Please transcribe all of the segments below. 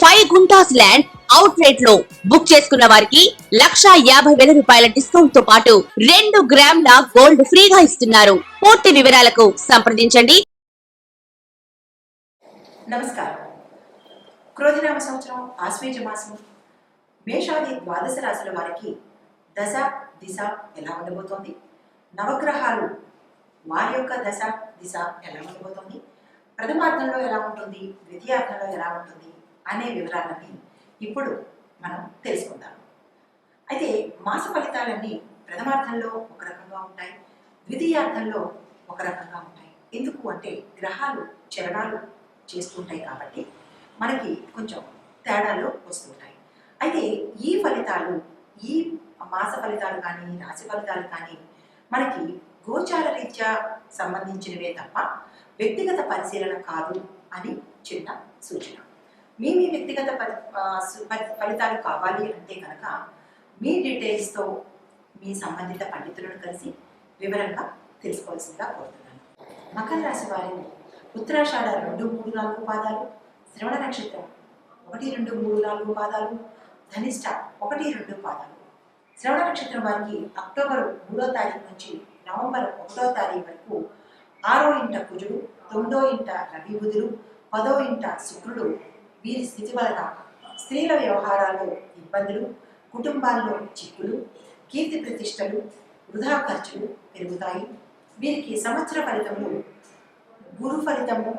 Five guntas land out రేట్లో book చేసుకున్న వారికి లక్షా యాభై వేల రూపాయల డిస్కౌంట్తో పాటు రెండు గ్రాముల గోల్డ్ ఫ్రీగా ఇస్తున్నారు. పూర్తి వివరాలకు సంప్రదించండి. నమస్కారం. క్రోధినామ సంవత్సరం ఆశ్వేజ మాసం. మేషాది ద్వాదశ రాశుల వారికి దశ దిశ ఎలా ఉండబోతోంది? నవగ్రహాలు వారి యొక్క దశ దిశ ఎలా ఉండబోతోంది? ప్రథమార్థంలో ఎలా ఉంటుంది? ద్వితీయార్థంలో ఎలా ఉంటుంది? అనే వివరాలన్నీ ఇప్పుడు మనం తెలుసుకుందాం. అయితే మాస ఫలితాలన్నీ ప్రథమార్థంలో ఒక రకంగా ఉంటాయి ద్వితీయార్థంలో ఒక రకంగా ఉంటాయి. ఎందుకు అంటే గ్రహాలు చరణాలు చేస్తుంటాయి కాబట్టి మనకి కొంచెం తేడాలు వస్తుంటాయి అయితే ఈ ఫలితాలు ఈ మాస ఫలితాలు కానీ రాశి ఫలితాలు కానీ మనకి గోచార రీత్యా సంబంధించినవే తప్ప వ్యక్తిగత పరిశీలన కాదు అని చిన్న సూచన. మీ మీ వ్యక్తిగత ఫలితాలు కావాలి అంటే కనుక మీ డీటెయిల్స్తో మీ సంబంధిత పండితులను కలిసి వివరంగా తెలుసుకోవాల్సిందిగా కోరుతున్నాను. మకర రాశి వారిని ఉత్తరాషాఢ రెండు మూడు నాలుగు పాదాలు శ్రవణ నక్షత్రం ఒకటి రెండు మూడు నాలుగు పాదాలు ధనిష్ట ఒకటి రెండు పాదాలు. శ్రవణ నక్షత్రం వారికి అక్టోబర్ మూడో తారీఖు నుంచి నవంబర్ ఒకటో తారీఖు వరకు ఆరో ఇంట కుజుడు తొమ్మిదో ఇంట రవి బుధుడు పదో ఇంట శుక్రుడు వీరి స్థితి వలన స్త్రీల వ్యవహారాల్లో ఇబ్బందులు కుటుంబాల్లో చిక్కులు కీర్తి ప్రతిష్టలు వృధా ఖర్చులు పెరుగుతాయి. వీరికి సంవత్సర ఫలితములు గురు ఫలితము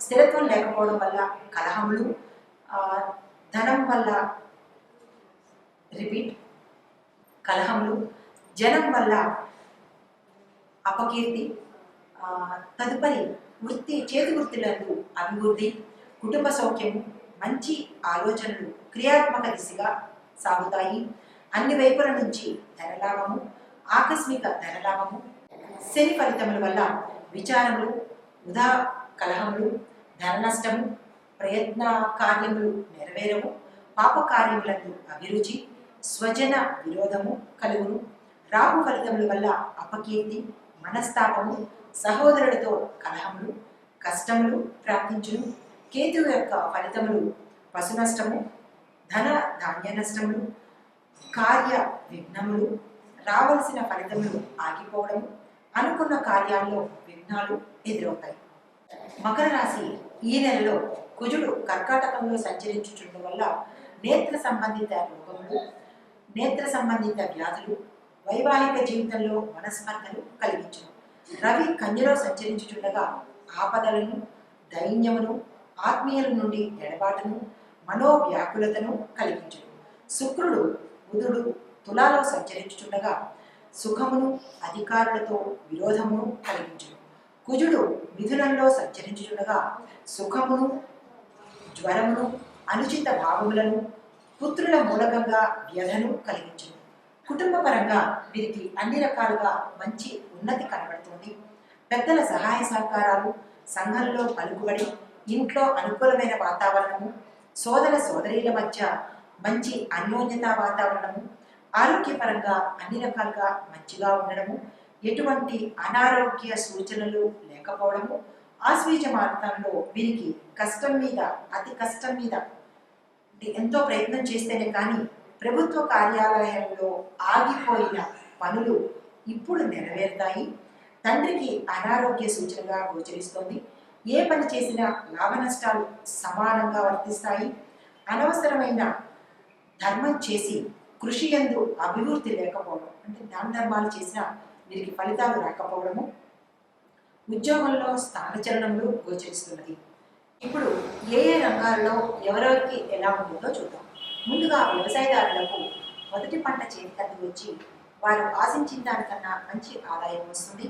స్థిరత్వం లేకపోవడం వల్ల కలహములు ధనం వల్ల రిపీట్ కలహములు జనం వల్ల అపకీర్తి తదుపరి వృత్తి చేతి వృత్తులందు అభివృద్ధి కుటుంబ సౌఖ్యము మంచి ఆలోచనలు క్రియాత్మక దిశగా సాగుతాయి. అన్ని వైపుల నుంచి ధనలాభము ఆకస్మిక ధనలాభము శని ఫలితముల వల్ల విచారములు ఉదా కలహములు ధన నష్టము ప్రయత్న కార్యములు నెరవేరము పాప కార్యములందు అభిరుచి స్వజన విరోధము కలుగును. రాహు ఫలితముల వల్ల అపకీర్తి మనస్తాపము సహోదరుడితో కలహములు కష్టములు ప్రాప్తించును. కేతువు యొక్క ఫలితములు పశు నష్టము ధన ధాన్య నష్టములు కార్య విఘ్నములు రావలసిన ఫలితములు ఆగిపోవడం అనుకున్న కార్యాల్లో విఘ్నాలు ఎదురవుతాయి. మకర రాశి ఈ నెలలో కుజుడు కర్కాటకంలో సంచరించుచుండడం వల్ల నేత్ర సంబంధిత రోగములు నేత్ర సంబంధిత వ్యాధులు వైవాహిక జీవితంలో మనస్పర్ధలు కలిగించును రవి కన్యలో సంచరించుచుండగా ఆపదలను దైన్యమును ఆత్మీయుల నుండి ఎడబాటును మనోవ్యాకులతను కలిగించును. శుక్రుడు బుధుడు తులాలో సంచరించుచుండగా సుఖమును అధికారులతో విరోధమును కలిగించును. కుజుడు మిథునంలో సంచరించుచుండగా సుఖమును జ్వరమును అనుచిత భావములను పుత్రుల మూలకంగా వ్యధను కలిగించును. కుటుంబపరంగా వీరికి అన్ని రకాలుగా మంచి ఉన్నతి కనబడుతుంది. పెద్దల సహాయ సహకారాలు సంఘంలో పలుకుబడి ఇంట్లో అనుకూలమైన వాతావరణము సోదర సోదరీల మధ్య మంచి అన్యోన్యత వాతావరణము ఆరోగ్యపరంగా అన్ని రకాలుగా మంచిగా ఉండడము ఎటువంటి అనారోగ్య సూచనలు లేకపోవడము ఆశ్వీజ మార్గంలో వీరికి కష్టం మీద అతి కష్టం మీద ఎంతో ప్రయత్నం చేస్తేనే కానీ ప్రభుత్వ కార్యాలయంలో ఆగిపోయిన పనులు ఇప్పుడు నెరవేరుతాయి. తండ్రికి అనారోగ్య సూచనగా గోచరిస్తోంది. ఏ పని చేసినా లాభ నష్టాలు సమానంగా వర్తిస్తాయి. అనవసరమైన ధర్మం చేసి కృషి ఎందు అభివృద్ధి లేకపోవడం అంటే దాన ధర్మాలు చేసినా వీరికి ఫలితాలు రాకపోవడము ఉద్యోగంలో స్థానచలనంలో గోచరిస్తున్నది. ఇప్పుడు ఏ ఏ రంగాల్లో ఎవరెవరికి ఎలా ఉంటుందో చూద్దాం. ముందుగా వ్యవసాయదారులకు మొదటి పంట చేతికంది వచ్చి వారు ఆశించిన దానికన్నా మంచి ఆదాయం వస్తుంది.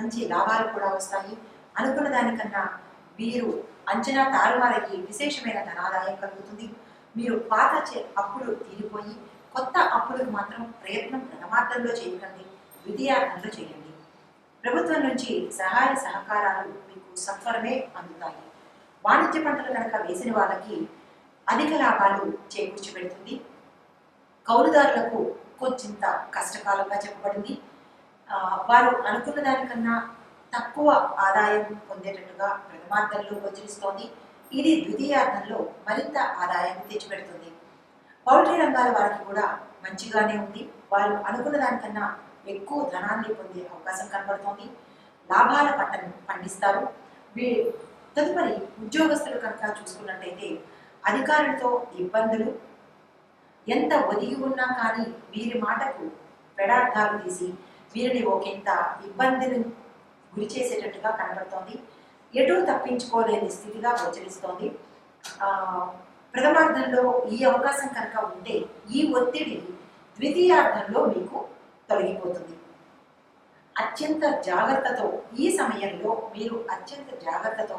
మంచి లాభాలు కూడా వస్తాయి. అనుకున్న దానికన్నా మీరు అంచనా తారుమారకి విశేషమైన ధనాదాయం కలుగుతుంది. మీరు పాత చే- అప్పులు తీరిపోయి కొత్త అప్పులకు మాత్రం ప్రయత్నం ప్రథమార్థంలో చేయకండి ద్వితీయార్థంలో చేయండి. ప్రభుత్వం నుంచి సహాయ సహకారాలు మీకు సత్వరమే అందుతాయి. వాణిజ్య పంటలు కనుక వేసిన వాళ్ళకి అధిక లాభాలు చేకూర్చి పెడుతుంది కౌలుదారులకు కొంచెంత కష్టకాలంగా చెప్పబడింది. వారు అనుకున్న దానికన్నా తక్కువ ఆదాయం పొందేటట్టుగా ప్రథమార్థంలో గోచరిస్తోంది. ఇది ద్వితీయార్థంలో మరింత ఆదాయాన్ని తెచ్చిపెడుతుంది. పౌల్ట్రీ రంగాల వారికి కూడా మంచిగానే ఉంది. వారు అనుకున్న దానికన్నా ఎక్కువ ధనాన్ని పొందే అవకాశం కనబడుతోంది. లాభాల పంటను పండిస్తారు. వీ తదుపరి ఉద్యోగస్తులు కనుక చూసుకున్నట్టయితే అధికారులతో ఇబ్బందులు ఎంత ఒదిగి ఉన్నా కానీ వీరి మాటకు పెడార్థాలు తీసి వీరిని ఒకంత ఇబ్బందిని గురి చేసేటట్టుగా కనబడుతోంది. ఎటు తప్పించుకోలేని స్థితిగా గోచరిస్తోంది. ప్రథమార్థంలో ఈ అవకాశం కనుక ఉంటే ఈ ఒత్తిడి ద్వితీయార్థంలో మీకు తొలగిపోతుంది. అత్యంత జాగ్రత్తతో ఈ సమయంలో మీరు అత్యంత జాగ్రత్తతో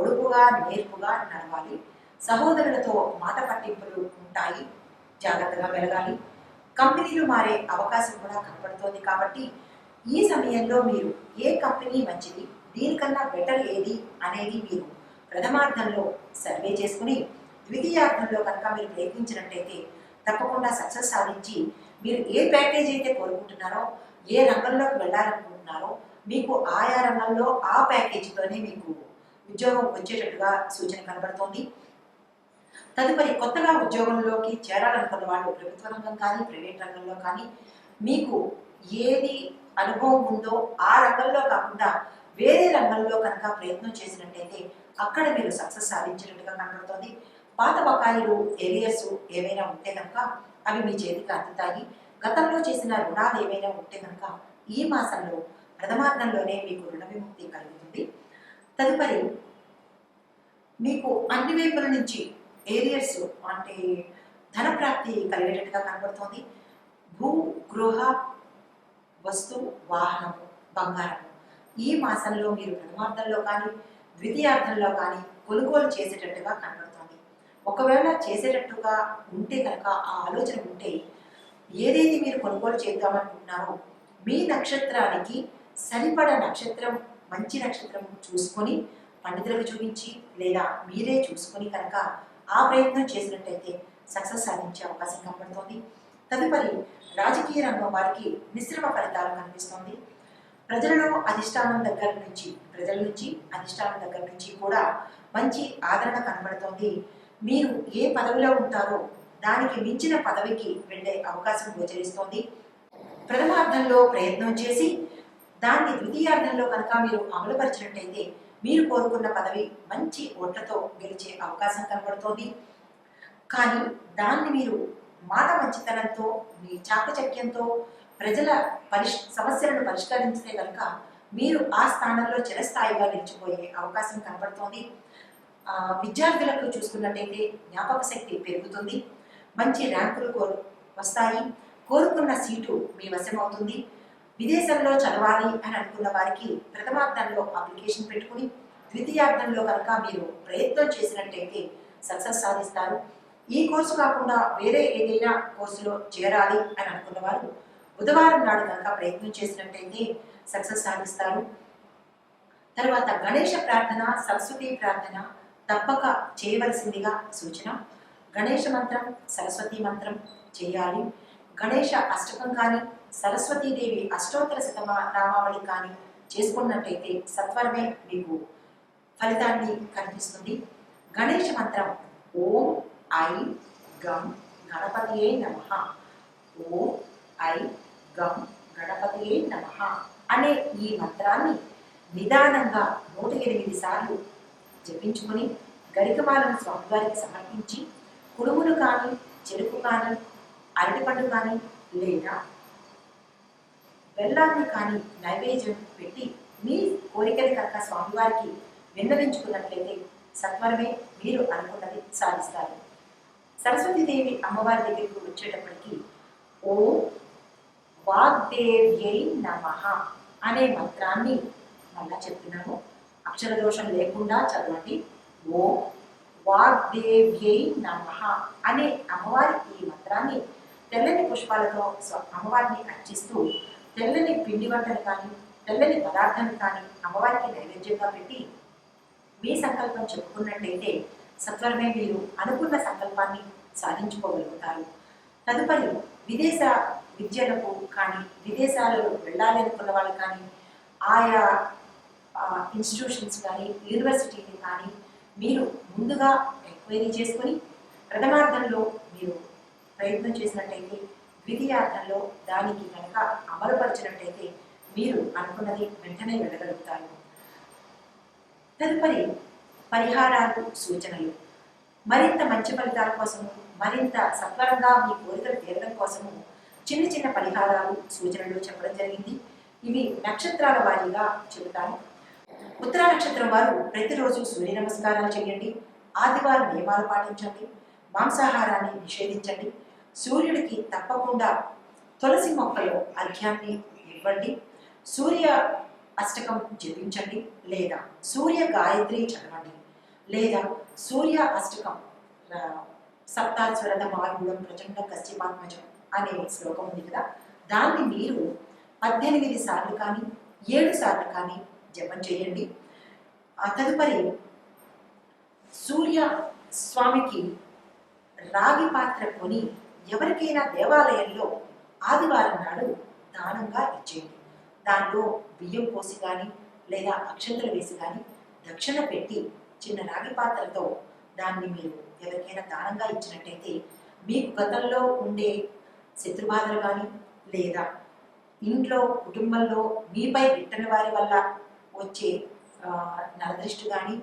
ఒడుపుగా నేర్పుగా నడవాలి. సహోదరులతో మాట పట్టింపులు ఉంటాయి. జాగ్రత్తగా వెలగాలి కంపెనీలు మారే అవకాశం కూడా కనపడుతోంది కాబట్టి ఈ సమయంలో మీరు ఏ కంపెనీ మంచిది? దీనికన్నా బెటర్ ఏది? అనేది మీరు ప్రథమార్థంలో సర్వే చేసుకుని ద్వితీయార్థంలో కనుక మీరు ప్రయత్నించినట్టయితే తప్పకుండా సక్సెస్ సాధించి మీరు ఏ ప్యాకేజ్ అయితే కోరుకుంటున్నారో ఏ రంగంలోకి వెళ్ళాలనుకుంటున్నారో మీకు ఆయా రంగంలో ఆ ప్యాకేజీతోనే మీకు ఉద్యోగం వచ్చేటట్టుగా సూచన కనబడుతోంది. తదుపరి కొత్తగా ఉద్యోగంలోకి చేరాలనుకున్న వాళ్ళు ప్రభుత్వ రంగం కానీ ప్రైవేట్ రంగంలో కానీ మీకు ఏది అనుభవం ఉందో ఆ రంగంలో కాకుండా వేరే రంగంలో కనుక ప్రయత్నం చేసినట్టయితే అక్కడ మీరు సక్సెస్ సాధించినట్టుగా కనబడుతోంది. పాత బకాయిలు ఏరియర్స్ ఏవైనా ఉంటే కనుక అవి మీ చేతికి అందుతాయి గతంలో చేసిన రుణాలు ఏవైనా ఉంటే కనుక ఈ మాసంలో ప్రథమార్థంలోనే మీకు రుణ విముక్తి కలుగుతుంది. తదుపరి మీకు అన్ని వైపుల నుంచి ఏరియర్స్ అంటే ధన ప్రాప్తి కలిగేటట్టుగా కనబడుతోంది. భూ గృహ వస్తు వాహనము బంగారము. ఈ మాసంలో మీరు ప్రథమార్థంలో కానీ ద్వితీయార్థంలో కానీ కొనుగోలు చేసేటట్టుగా కనబడుతోంది. ఒకవేళ చేసేటట్టుగా ఉంటే కనుక ఆ ఆలోచన ఉంటే ఏదైతే మీరు కొనుగోలు చేద్దామనుకుంటున్నారో మీ నక్షత్రానికి సరిపడ నక్షత్రం మంచి నక్షత్రం చూసుకొని పండితులకు చూపించి లేదా మీరే చూసుకొని కనుక ఆ ప్రయత్నం చేసినట్టయితే సక్సెస్ సాధించే అవకాశం కనబడుతోంది. తదుపరి రాజకీయ రంగం వారికి మిశ్రమ ఫలితాలు కనిపిస్తోంది. ప్రజలలో అధిష్టానం దగ్గర నుంచి ప్రజల నుంచి అధిష్టానం దగ్గర నుంచి కూడా మంచి ఆదరణ కనబడుతోంది. మీరు ఏ పదవిలో ఉంటారో దానికి మించిన పదవికి వెళ్ళే అవకాశం గోచరిస్తోంది. ప్రథమార్థంలో ప్రయత్నం చేసి దాన్ని ద్వితీయార్థంలో కనుక మీరు అమలుపరిచినట్టయితే మీరు కోరుకున్న పదవి మంచి ఓట్లతో గెలిచే అవకాశం కనబడుతోంది. కానీ దాన్ని మీరు మాట మంచితనంతో మీ చాకచక్యంతో ప్రజల పరిష్ సమస్యలను పరిష్కరించితే కనుక మీరు ఆ స్థానంలో చిరస్థాయిగా నిలిచిపోయే అవకాశం కనబడుతోంది. విద్యార్థులకు చూసుకున్నట్టయితే జ్ఞాపక శక్తి పెరుగుతుంది. మంచి ర్యాంకులు కోరు వస్తాయి. కోరుకున్న సీటు మీ వశమవుతుంది. విదేశంలో చదవాలి అని అనుకున్న వారికి ప్రథమార్థంలో అప్లికేషన్ పెట్టుకుని ద్వితీయార్థంలో కనుక మీరు ప్రయత్నం చేసినట్టయితే సక్సెస్ సాధిస్తారు. ఈ కోర్సు కాకుండా వేరే ఏదైనా కోర్సులో చేరాలి అని అనుకున్న వారు బుధవారం నాడు కనుక ప్రయత్నం చేసినట్టయితే సక్సెస్ సాధిస్తారు. తర్వాత గణేష ప్రార్థన సరస్వతి ప్రార్థన తప్పక చేయవలసిందిగా సూచన. గణేష మంత్రం సరస్వతి మంత్రం చేయాలి. గణేష అష్టకం కానీ సరస్వతీదేవి అష్టోత్తర శతమ నామావళి కానీ చేసుకున్నట్టయితే సత్వరమే మీకు ఫలితాన్ని కనిపిస్తుంది గణేష మంత్రం ఓం ఐ గం గణపతియే నమ. ఓ ఐ గం గణపతియే నమ అనే ఈ మంత్రాన్ని నిదానంగా నూట ఎనిమిది సార్లు జపించుకొని గరికమాలను స్వామివారికి సమర్పించి కుడుములు కానీ చెరుకు కానీ అరటిపండు కానీ లేదా బెల్లాన్ని కానీ నైవేద్యం పెట్టి మీ కోరికలు కనుక స్వామివారికి విన్నవించుకున్నట్లయితే సత్వరమే మీరు అనుకున్నది సాధిస్తారు. సరస్వతీదేవి అమ్మవారి దగ్గరికి వచ్చేటప్పటికి ఓ వాగ్దేవ్యై నమ అనే మంత్రాన్ని మళ్ళా చెప్తున్నాము అక్షర దోషం లేకుండా చదవండి. ఓ వాగ్దేవ్యై నమ అనే అమ్మవారి ఈ మంత్రాన్ని తెల్లని పుష్పాలతో అమ్మవారిని అర్చిస్తూ తెల్లని పిండి వంటలు కానీ తెల్లని పదార్థాన్ని కానీ అమ్మవారికి నైవేద్యంగా పెట్టి మీ సంకల్పం చెప్పుకున్నట్టయితే సత్వరమే మీరు అనుకున్న సంకల్పాన్ని సాధించుకోగలుగుతారు. తదుపరి విదేశ విద్యలకు కానీ విదేశాలలో వెళ్ళాలి అనుకున్న వాళ్ళు కానీ ఆయా ఇన్స్టిట్యూషన్స్ కానీ యూనివర్సిటీని కానీ మీరు ముందుగా ఎంక్వైరీ చేసుకొని ప్రథమార్థంలో మీరు ప్రయత్నం చేసినట్టయితే ద్వితీయార్థంలో దానికి కనుక అమలుపరిచినట్టయితే మీరు అనుకున్నది వెంటనే వెళ్ళగలుగుతారు. తదుపరి పరిహారాలు సూచనలు. మరింత మంచి ఫలితాల కోసము మరింత సత్వరంగా మీ కోరికలు తీరడం కోసము చిన్న చిన్న పరిహారాలు సూచనలు చెప్పడం జరిగింది. ఇవి నక్షత్రాల వారీగా చెబుతాను. ఉత్తర నక్షత్రం వారు ప్రతిరోజు సూర్య నమస్కారాలు చేయండి. ఆదివారం నియమాలు పాటించండి. మాంసాహారాన్ని నిషేధించండి. సూర్యుడికి తప్పకుండా తులసి మొక్కలో అర్ఘ్యాన్ని ఇవ్వండి. సూర్య అష్టకం జపించండి లేదా సూర్య గాయత్రి చదవండి లేదా సూర్య అష్టకం ఆ, మార్గుడం ప్రచండ కశ్యపాత్మజం అనే శ్లోకం ఉంది కదా? దాన్ని మీరు పద్దెనిమిది సార్లు కానీ ఏడు సార్లు కానీ జపం చేయండి. ఆ తదుపరి సూర్య స్వామికి రాగి పాత్ర కొని ఎవరికైనా దేవాలయంలో ఆదివారం నాడు దానంగా ఇచ్చేయండి. దానిలో బియ్యం పోసి కానీ లేదా అక్షంతలు వేసి కానీ దక్షిణ పెట్టి చిన్న రాగి పాత్రతో దాన్ని మీరు ఎవరికైనా దానంగా ఇచ్చినట్టయితే మీకు గతంలో ఉండే శత్రుబాధలు కానీ లేదా ఇంట్లో కుటుంబంలో మీపై పెట్టిన వారి వల్ల వచ్చే నరదృష్టి కానీ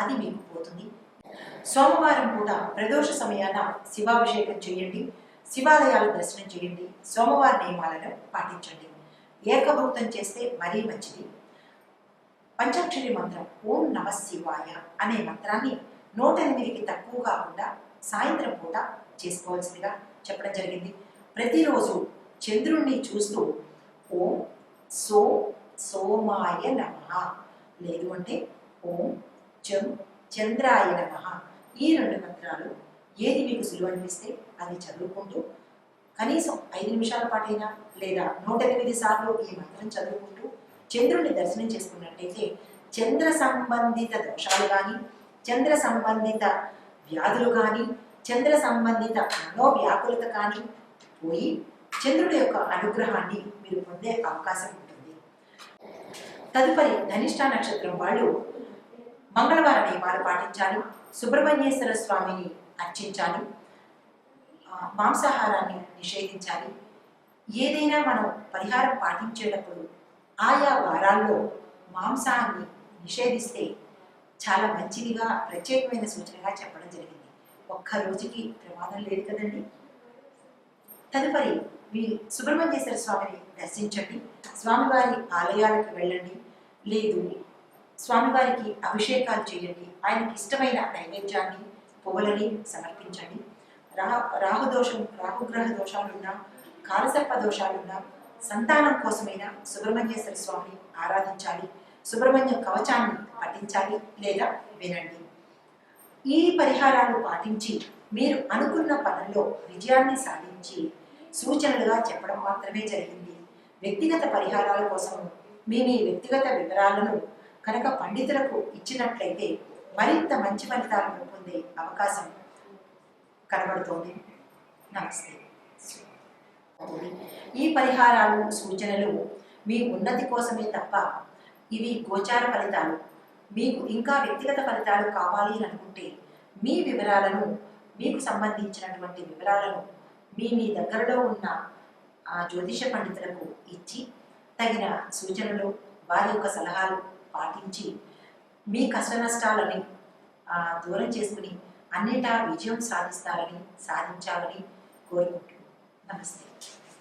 అది మీకు పోతుంది. సోమవారం కూడా ప్రదోష సమయాన శివాభిషేకం చేయండి. శివాలయాలు దర్శనం చేయండి. సోమవార నియమాలను పాటించండి. ఏకభక్తం చేస్తే మరీ మంచిది. పంచాక్షరి మంత్రం ఓం నమ శివాయ అనే మంత్రాన్ని నూట ఎనిమిదికి తక్కువ కాకుండా సాయంత్రం పూట చేసుకోవాల్సిందిగా చెప్పడం జరిగింది. ప్రతిరోజు చంద్రుణ్ణి చూస్తూ ఓం సో సోమాయ నమ లేదు అంటే ఓం చం చంద్రాయ నమ ఈ రెండు మంత్రాలు ఏది మీకు సులువు అనిపిస్తే అది చదువుకుంటూ కనీసం ఐదు నిమిషాల పాటైనా లేదా నూట ఎనిమిది సార్లు ఈ మంత్రం చదువుకుంటూ చంద్రుని దర్శనం చేసుకున్నట్టయితే చంద్ర సంబంధిత దోషాలు కానీ చంద్ర సంబంధిత వ్యాధులు కానీ చంద్ర సంబంధిత మనోవ్యాకులత కానీ పోయి చంద్రుడి యొక్క అనుగ్రహాన్ని మీరు పొందే అవకాశం ఉంటుంది. తదుపరి ధనిష్ట నక్షత్రం వాళ్ళు మంగళవార నియమాలు పాటించాలి సుబ్రహ్మణ్యేశ్వర స్వామిని అర్చించాలి మాంసాహారాన్ని నిషేధించాలి. ఏదైనా మనం పరిహారం పాటించేటప్పుడు ఆయా వారాల్లో మాంసాన్ని నిషేధిస్తే చాలా మంచిదిగా ప్రత్యేకమైన సూచనగా చెప్పడం జరిగింది. ఒక్క రోజుకి ప్రమాదం లేదు కదండి. తదుపరి మీ సుబ్రహ్మణ్యేశ్వర స్వామిని దర్శించండి. స్వామివారి ఆలయాలకు వెళ్ళండి. లేదు స్వామివారికి అభిషేకాలు చేయండి. ఆయనకి ఇష్టమైన నైవేద్యాన్ని పువ్వులని సమర్పించండి. రా రాహుదోషం రాహుగ్రహ దోషాలున్నా కాలసర్ప దోషాలున్నా సంతానం కోసమైనా సుబ్రహ్మణ్యేశ్వర స్వామిని ఆరాధించాలి సుబ్రహ్మణ్య కవచాన్ని పఠించాలి లేదా వినండి. ఈ పరిహారాలు పాటించి మీరు అనుకున్న పనుల్లో విజయాన్ని సాధించి సూచనలుగా చెప్పడం మాత్రమే జరిగింది. వ్యక్తిగత పరిహారాల కోసం మీ మీ వ్యక్తిగత వివరాలను కనుక పండితులకు ఇచ్చినట్లయితే మరింత మంచి ఫలితాలను పొందే అవకాశం కనబడుతోంది. నమస్తే. ఈ పరిహారాలు సూచనలు మీ ఉన్నతి కోసమే తప్ప ఇవి గోచార ఫలితాలు. మీకు ఇంకా వ్యక్తిగత ఫలితాలు కావాలి అని అనుకుంటే మీ వివరాలను మీకు సంబంధించినటువంటి వివరాలను మీ మీ దగ్గరలో ఉన్న ఆ జ్యోతిష పండితులకు ఇచ్చి తగిన సూచనలు వారి యొక్క సలహాలు పాటించి మీ కష్ట నష్టాలని దూరం చేసుకుని అన్నిటా విజయం సాధిస్తారని సాధించాలని కోరుకుంటున్నాను. నమస్తే.